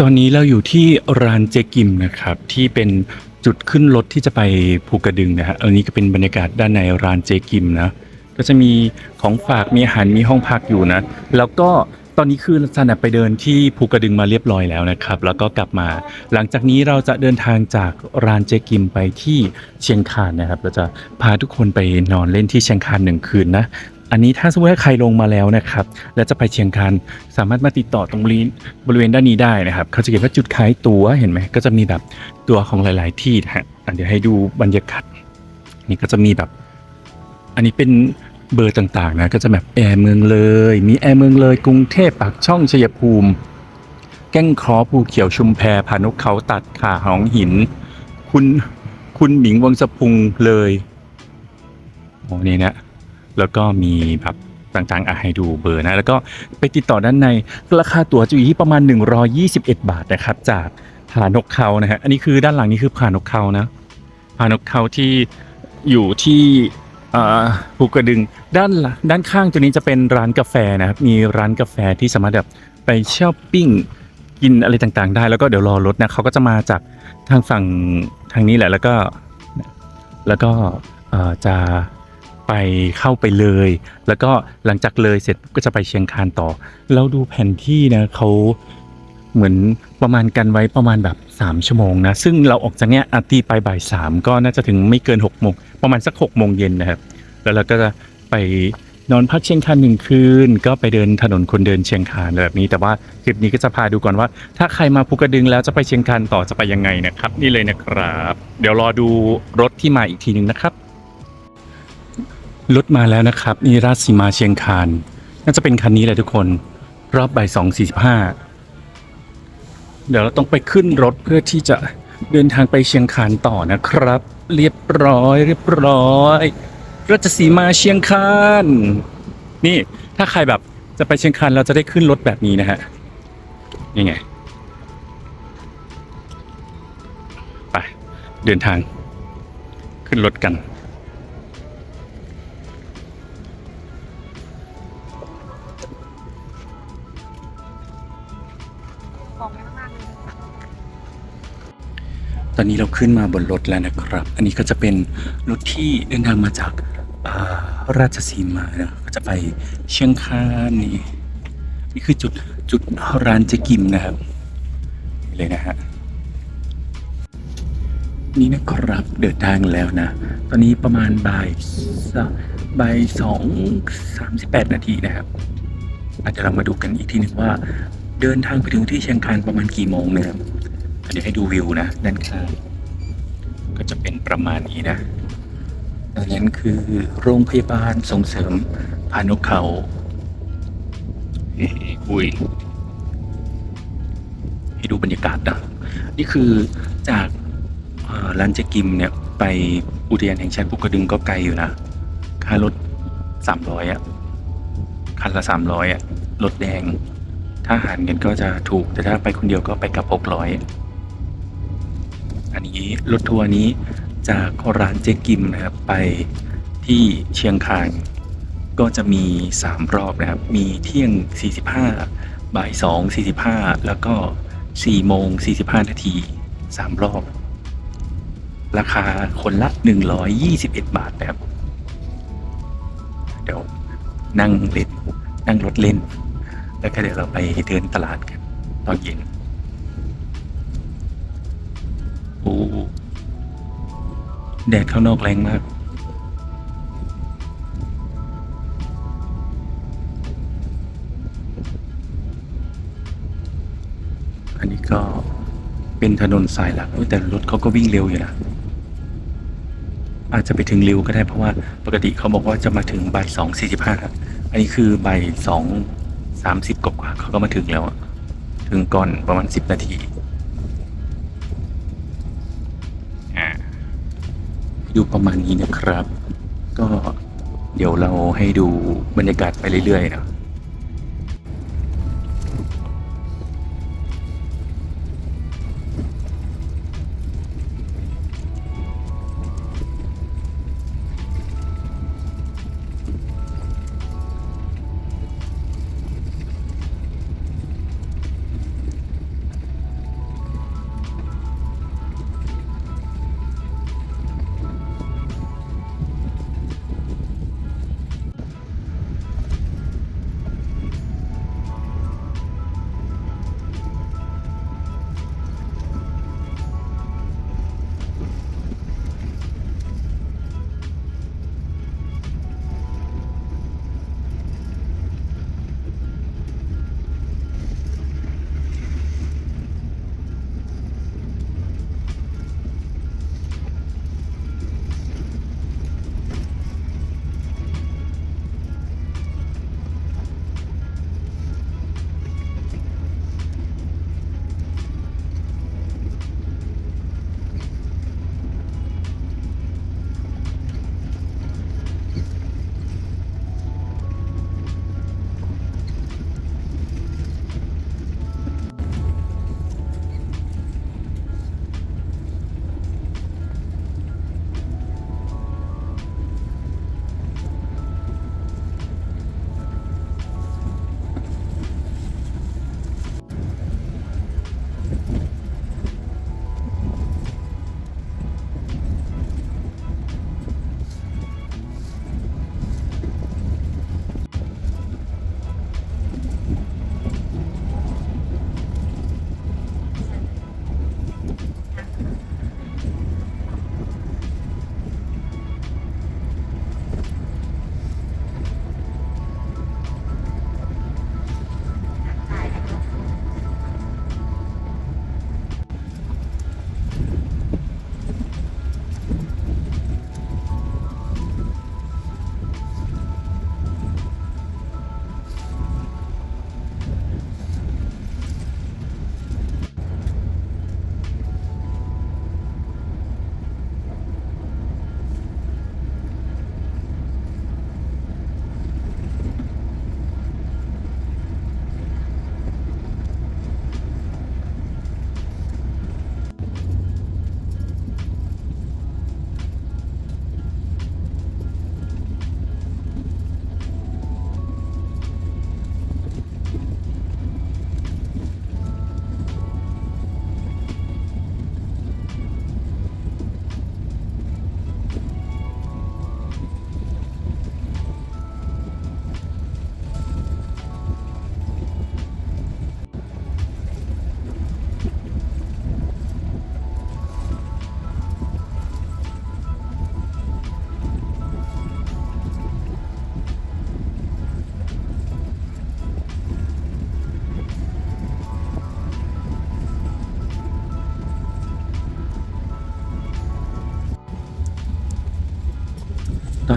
ตอนนี้เราอยู่ที่ร้านเจกิมนะครับ ที่เป็นจุดขึ้นรถที่จะไปภูกระดึงนะฮะอันนี้ก็เป็นบรรยากาศด้านในร้านเจกิมนะก็จะมีของฝากมีอาหารมีห้องพักอยู่นะ แล้วก็ตอนนี้คือสันไปเดินที่ภูกระดึงมาเรียบร้อยแล้วนะครับ แล้วก็กลับมา หลังจากนี้เราจะเดินทางจากร้านเจกิมไปที่เชียงคานนะครับ เราจะพาทุกคนไปนอนเล่นที่เชียงคานหนึ่งคืนนะ อันนี้ถ้าสมมติว่าใครลงมาแล้วนะครับ แล้วจะไปเชียงคานสามารถมาติดต่อตรงบริเวณบริเวณด้านนี้ได้นะครับ เขาจะเขียนว่าจุดขายตั๋วเห็นไหมก็จะมีแบบตัวของหลาย ๆ ที่นะฮะอะเดี๋ยวให้ดูบรรยากาศนี่ก็จะมีแบบ อันนี้เป็นเบอร์ต่าง ๆ นะก็จะแบบแอร์เมืองเลย มีแอร์เมืองเลย กรุงเทพปากช่องชัยภูมิ แก้งคอภูเขียวชุมแพพานกเขาตัดขาหองหิน คุณคุณหมิงวังสะพุงเลยโอ้นี่นะ แล้วก็มีแบบต่างๆอะให้ดูเบอร์นะ แล้วก็ไปติดต่อด้านในราคาตั๋วจะอยู่ที่ประมาณ 121 บาทนะครับจากผานกเขานะฮะอันนี้คือด้านหลังนี่คือผานกเขานะผานกเขาที่อยู่ที่อ่าภูกระดึงด้านด้านข้างตัวนี้จะเป็นร้านกาแฟนะครับมีร้านกาแฟที่สามารถแบบไปช้อปปิ้งกินอะไรต่างๆ ได้แล้วก็เดี๋ยวรอรถนะเขาก็จะมาจากทางฝั่งทางนี้แหละแล้วก็แล้วก็จะ ไปเข้าไปเลย แล้วก็หลังจากเลยเสร็จก็จะไปเชียงคานต่อ เราดูแผนที่นะเขาเหมือนประมาณกันไว้ประมาณแบบ 3 ชั่วโมงนะ ซึ่งเราออกจากเนี้ยอาตีไปบ่ายสามก็น่าจะถึงไม่เกิน6กโมงประมาณสัก6กโมงเย็นนะครับ แล้วเราก็จะไปนอนพักเชียงคานหนึ่งคืน ก็ไปเดินถนนคนเดินเชียงคานแบบนี้ แต่ว่าคลิปนี้ก็จะพาดูก่อนว่า ถ้าใครมาภูกระดึงแล้วจะไปเชียงคานต่อจะไปยังไงนะครับ นี่เลยนะครับ เดี๋ยวรอดูรถที่มาอีกทีหนึ่งนะครับ รถมาแล้วนะครับ นี่ราชสีมาเชียงคานน่าจะเป็นคันนี้แหละทุกคน รอบบ่ายสองสี่สิบห้าเดี๋ยวเราต้องไปขึ้นรถเพื่อที่จะเดินทางไปเชียงคานต่อนะครับ เรียบร้อย เรียบร้อยราชสีมาเชียงคานนี่ถ้าใครแบบจะไปเชียงคานเราจะได้ขึ้นรถแบบนี้นะฮะนี่ไงไปเดินทางขึ้นรถกัน ตอนนี้เราขึ้นมาบนรถแล้วนะครับ อันนี้ก็จะเป็นรถที่เดินทางมาจาการาชสีมานะก็จะไปเชียงคานนี่นี่คือจุดจุดร้านเจกิมนะครับเลยนะฮะนี่นะครับเดินทางแล้วนะ ตอนนี้ประมาณบ่ายบ่ายสองสามสิบแปดนาทีนะครับอาจจะเรามาดูกันอีกทีหนึ่งว่า เดินทางไปถึงที่เชียงคานประมาณกี่โมงนะครับ เดี๋ยวให้ดูวิวนะด้านข้างก็จะเป็นประมาณนี้นะอันนั้นคือโรงพยาบาลส่งเสริมพานุเขาเฮ้ยอุ้ยให้ดูบรรยากาศนะนี่คือจากเอ่อร้านเจกิมเนี่ย ไปอุทยานแห่งชาติภูกระดึงก็ไกลอยู่นะ ค่ารถสามร้อยอะคันละสามร้อยอะรถแดง ถ้าหารกันก็จะถูก แต่ถ้าไปคนเดียวก็ไปกับหกร้อย อันนี้รถทัวร์นี้จากร้านเจกิมนะครับไปที่เชียงคานก็จะมี 3 รอบนะครับ มีเที่ยง 45 บ่าย 2 45 แล้วก็ 4 โมง 45 นาที 3 รอบ ราคาคนละ 121 บาทนะครับ เดี๋ยวนั่งเล่นนั่งรถเล่น แล้วก็เดี๋ยวเราไปเดินตลาดกันตอนเย็น โอ้แดดข้างนอกแรงมาก อันนี้ก็เป็นถนนสายหลักแต่รถเขาก็วิ่งเร็วอยู่นะ อาจจะไปถึงเร็วก็ได้เพราะว่าปกติเขาบอกว่าจะมาถึงบ่ายสองสี่สิบห้าอันนี้คือบ่ายสองสามสิบกว่าเขาก็มาถึงแล้ว ถึงก่อนประมาณสิบนาที ดูประมาณนี้นะครับ ก็เดี๋ยวเราให้ดูบรรยากาศไปเรื่อยๆนะ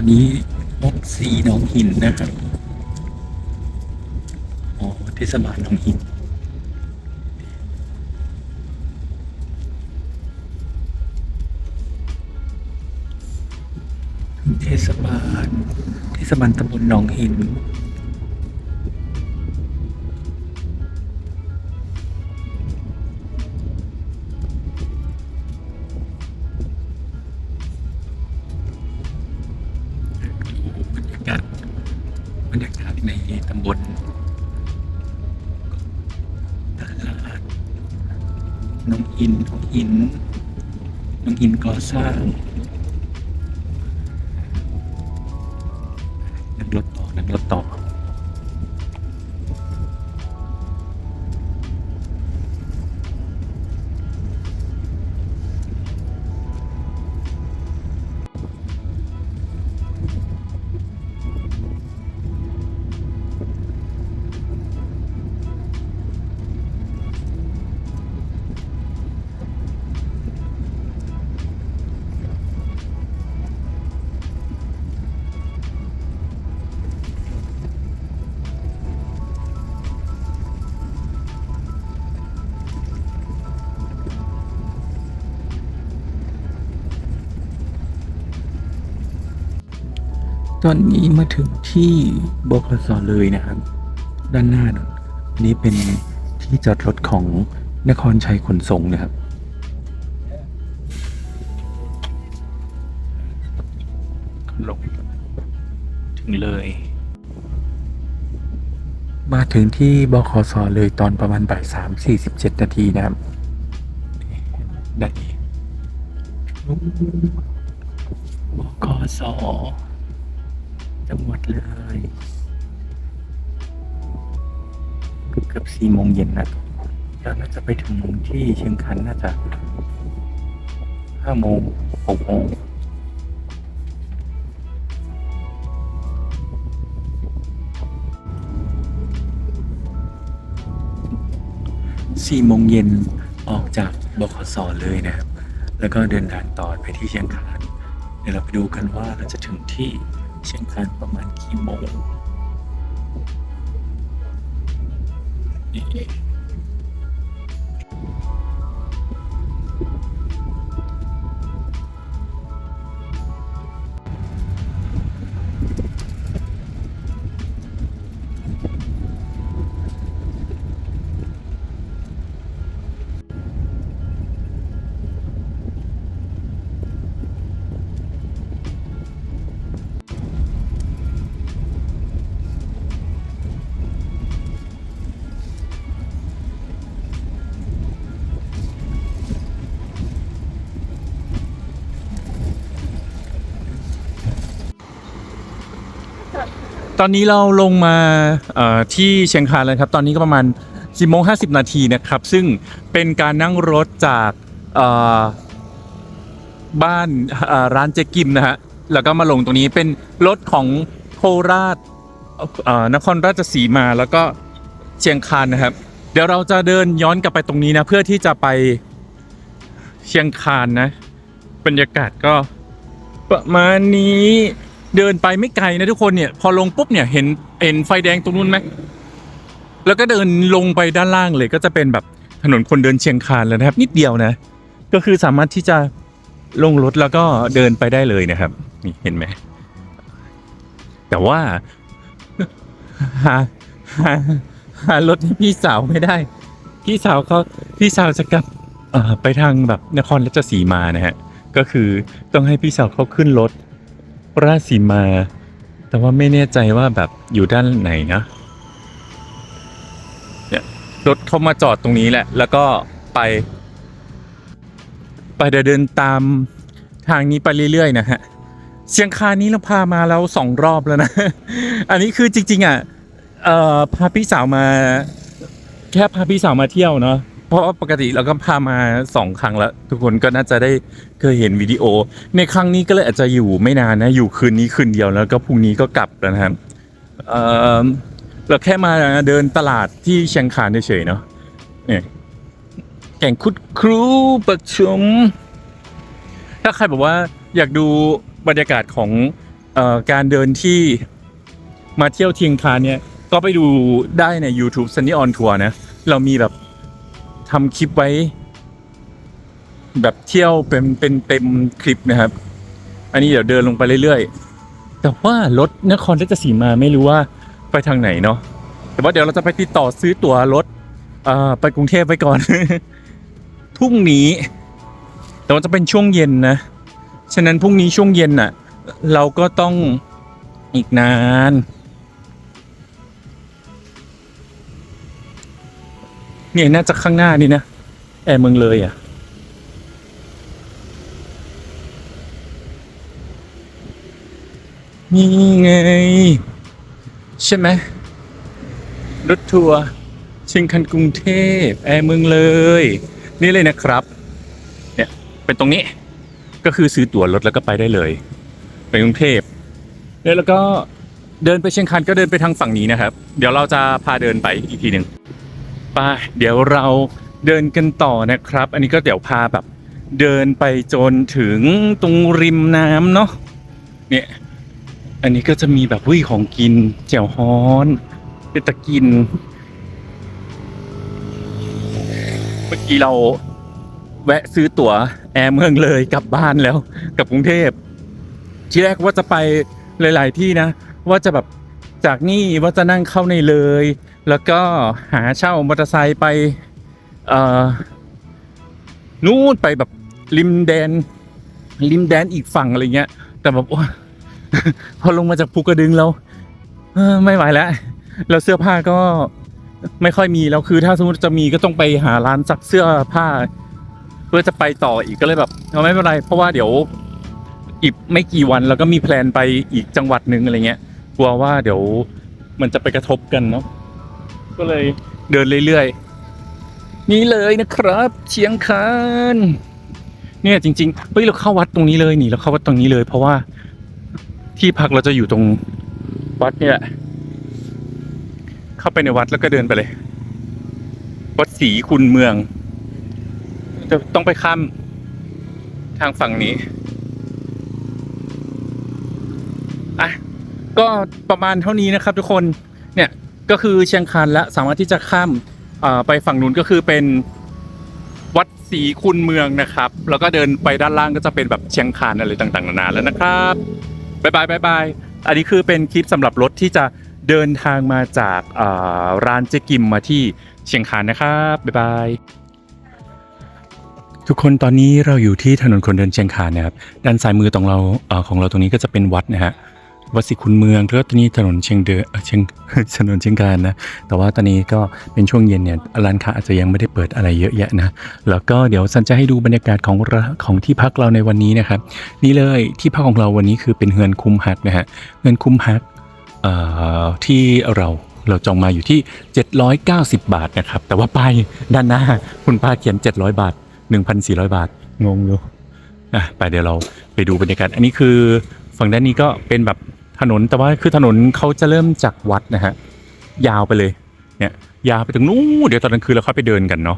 นี้วัดสีหนองหินนะครับอ๋อเทศบาลหนองหินเทศบาลเทศบาลตำบลหนองหิน น้ ตอนนี้มาถึงที่บคสเลยนะครับ ด้านหน้านู่นอันนี้เป็นที่จอดรถของนครชัยขนส่งนะครับ ลง ถึงเลย มาถึงที่บคสเลยตอนประมาณบ่ายสามสี่สิบเจ็ดนาทีนะครับด้านนี้บคส จังหวัดเลยเกือบเกือบสี่โมงเย็นนะแล้วน่าจะไปถึงที่เชียงคันน่าจะห้าโมงหกโมงสี่โมงเย็นออกจากบขสเลยนะครับ แล้วก็เดินทางต่อไปที่เชียงคาน เดี๋ยวเราไปดูกันว่าเราจะถึงที่ เชียงคานประมาณกี่โมงนี่ ตอนนี้เราลงมาที่เชียงคานแล้วครับ ตอนนี้ก็ประมาณ10โมง50 นาทีนะครับ ซึ่งเป็นการนั่งรถจากบ้านร้านเจกิมนะฮะ แล้วก็มาลงตรงนี้เป็นรถของโคราชเอ่อนครราชสีมาแล้วก็เชียงคานนะครับ เดี๋ยวเราจะเดินย้อนกลับไปตรงนี้นะ เพื่อที่จะไปเชียงคานนะ บรรยากาศก็ประมาณนี้ เดินไปไม่ไกลนะทุกคนเนี่ย พอลงปุ๊บเนี่ยเห็นเห็นไฟแดงตรงนู้นไหมแล้วก็เดินลงไปด้านล่างเลย ก็จะเป็นแบบถนนคนเดินเชียงคานแล้วนะครับ นิดเดียวนะ ก็คือสามารถที่จะลงรถแล้วก็เดินไปได้เลยนะครับ นี่เห็นไหมแต่ว่าหาหาหารถให้พี่สาวไม่ได้ พี่สาวเขาพี่สาวจะกลับไปทางแบบนครราชสีมานะฮะก็คือต้องให้พี่สาวเขาขึ้นรถ ราชสีมา แต่ว่าไม่แน่ใจว่าแบบอยู่ด้านไหนนะเนี่ยรถเข้ามาจอดตรงนี้แหละ แล้วก็ไป ไปเดินตามทางนี้ไปเรื่อยๆนะฮะเชียงคานนี้เราพามาแล้วสองรอบแล้วนะ อันนี้คือจริงๆอะเอ่อพาพี่สาวมา แค่พาพี่สาวมาเที่ยวเนาะ เพราะปกติเราก็พามาสองครั้งแล้ว ทุกคนก็น่าจะได้เคยเห็นวิดีโอ ในครั้งนี้ก็เลยอาจจะอยู่ไม่นานนะอยู่คืนนี้คืนเดียวแล้วก็พรุ่งนี้ก็กลับแล้วนะครับเราแค่มาเดินตลาดที่เชียงคานเฉยๆเนาะเนี่ยแก่งคุดครูประชุม ถ้าใครบอกว่าอยากดูบรรยากาศของออ่อการเดินที่มาเที่ยวเทียงคานเนี่ยก็ไปดูได้ใน YouTube Sunny on Tour นะ เรามีแบบ ทำคลิปไว้ แบบเที่ยวเป็นเป็นเต็มคลิปนะครับ อันนี้เดี๋ยวเดินลงไปเรื่อยๆ แต่ว่ารถนครราชสีมาไม่รู้ว่าไปทางไหนเนาะแต่ว่าเดี๋ยวเราจะไปติดต่อซื้อตั๋วรถไปกรุงเทพไปก่อนพรุ่งนี้ แต่ว่าจะเป็นช่วงเย็นนะ ฉะนั้นพรุ่งนี้ช่วงเย็นน่ะ เราก็ต้องอีกนาน เนี่ยน่าจะข้างหน้านี่นะ แอร์เมืองเลยอะ นี่ไง ใช่ไหมรถทัวร์เชียงคันกรุงเทพ แอร์เมืองเลย นี่เลยนะครับ เนี่ยเป็นตรงนี้ก็คือซื้อตั๋วรถแล้วก็ไปได้เลย ไปกรุงเทพแล้วแล้วก็เดินไปเชียงคันก็เดินไปทางฝั่งนี้นะครับ เดี๋ยวเราจะพาเดินไปอีกทีหนึ่ง ไปเดี๋ยวเราเดินกันต่อนะครับ อันนี้ก็เดี๋ยวพาแบบ เดินไปจนถึงตรงริมน้ำเนาะเนี่ย อันนี้ก็จะมีแบบวิของกินแจ่วฮ้อนเป็นตะกิน เมื่อกี้เราแวะซื้อตั๋วแอร์เมืองเลยกลับบ้านแล้วกลับกรุงเทพที่แรกว่าจะไปหลาย ๆ ที่นะ ว่าจะแบบจากนี่ว่าจะนั่งเข้าในเลย แล้วก็หาเช่ามอเตอร์ไซค์ไปนู่นไปแบบริมแดน ริมแดนอีกฝั่งอะไรเงี้ย แต่แบบพอลงมาจากภูกระดึงแล้วเไม่ไหวแล้วแล้วเสื้อผ้าก็ไม่ค่อยมีแล้วคือถ้าสมมติจะมีก็ต้องไปหาร้านซักเสื้อผ้า เพื่อจะไปต่ออีกก็เลยแบบเอาไม่เป็นไร เพราะว่าเดี๋ยวอีกไม่กี่วันแล้วก็มีแพลนไปอีกจังหวัดหนึ่งอะไรเงี้ยกลัวว่าเดี๋ยวมันจะไปกระทบกันเนาะ ก็เลยเดินเรื่อยๆ นี่เลยนะครับ เชียงคานเนี่ยจริงๆเฮ้ยเราเข้าวัดตรงนี้เลยนี่เราเข้าวัดตรงนี้เลย เพราะว่าที่พักเราจะอยู่ตรงวัดเนี่ยเข้าไปในวัดแล้วก็เดินไปเลย วัดศรีคุณเมือง จะต้องไปข้ามทางฝั่งนี้อะก็ประมาณเท่านี้นะครับทุกคนเนี่ย ก็คือเชียงคานและสามารถที่จะข้ามไปฝั่งนู้นก็คือเป็นวัดศรีคุณเมืองนะครับ แล้วก็เดินไปด้านล่างก็จะเป็นแบบเชียงคานอะไรต่างๆนานาแล้วนะครับบายบายบายบายอันนี้คือเป็นคลิปสำหรับรถที่จะเดินทางมาจากร้านเจกิมมาที่เชียงคานนะครับบายบายทุกคนตอนนี้เราอยู่ที่ถนนคนเดินเชียงคานนะครับด้านซ้ายมือตรงเราของเราตรงนี้ก็จะเป็นวัดนะฮะ วัดศรีคุณเมืองแล้วก็ตอนนี้ถนนเชียงเดอเอ่อเชียงถนนเชียงคานนะ แต่ว่าตอนนี้ก็เป็นช่วงเย็นเนี่ยร้านค้าอาจจะยังไม่ได้เปิดอะไรเยอะแยะนะ แล้วก็เดี๋ยวสันจะให้ดูบรรยากาศของร้าของที่พักเราในวันนี้นะครับ นี่เลยที่พักของเราวันนี้คือเป็นเฮือนคุ้มฮักนะฮะเฮือนคุ้มฮักเอ่อที่เราเราจองมาอยู่ที่ 790 บาทนะครับ แต่ว่าป้ายด้านหน้าคุณป้าเขียน 700 บาท 1,400 บาท งงอยู่อะไปเดี๋ยวเราไปดูบรรยากาศ อันนี้คือฝั่งด้านนี้ก็เป็นแบบ ถนนแต่ว่าคือถนนเขาจะเริ่มจากวัดนะฮะยาวไปเลยเนี่ยยาวไปถึงนู้นเดี๋ยวตอนกลางคืนเราค่อยไปเดินกันเนาะ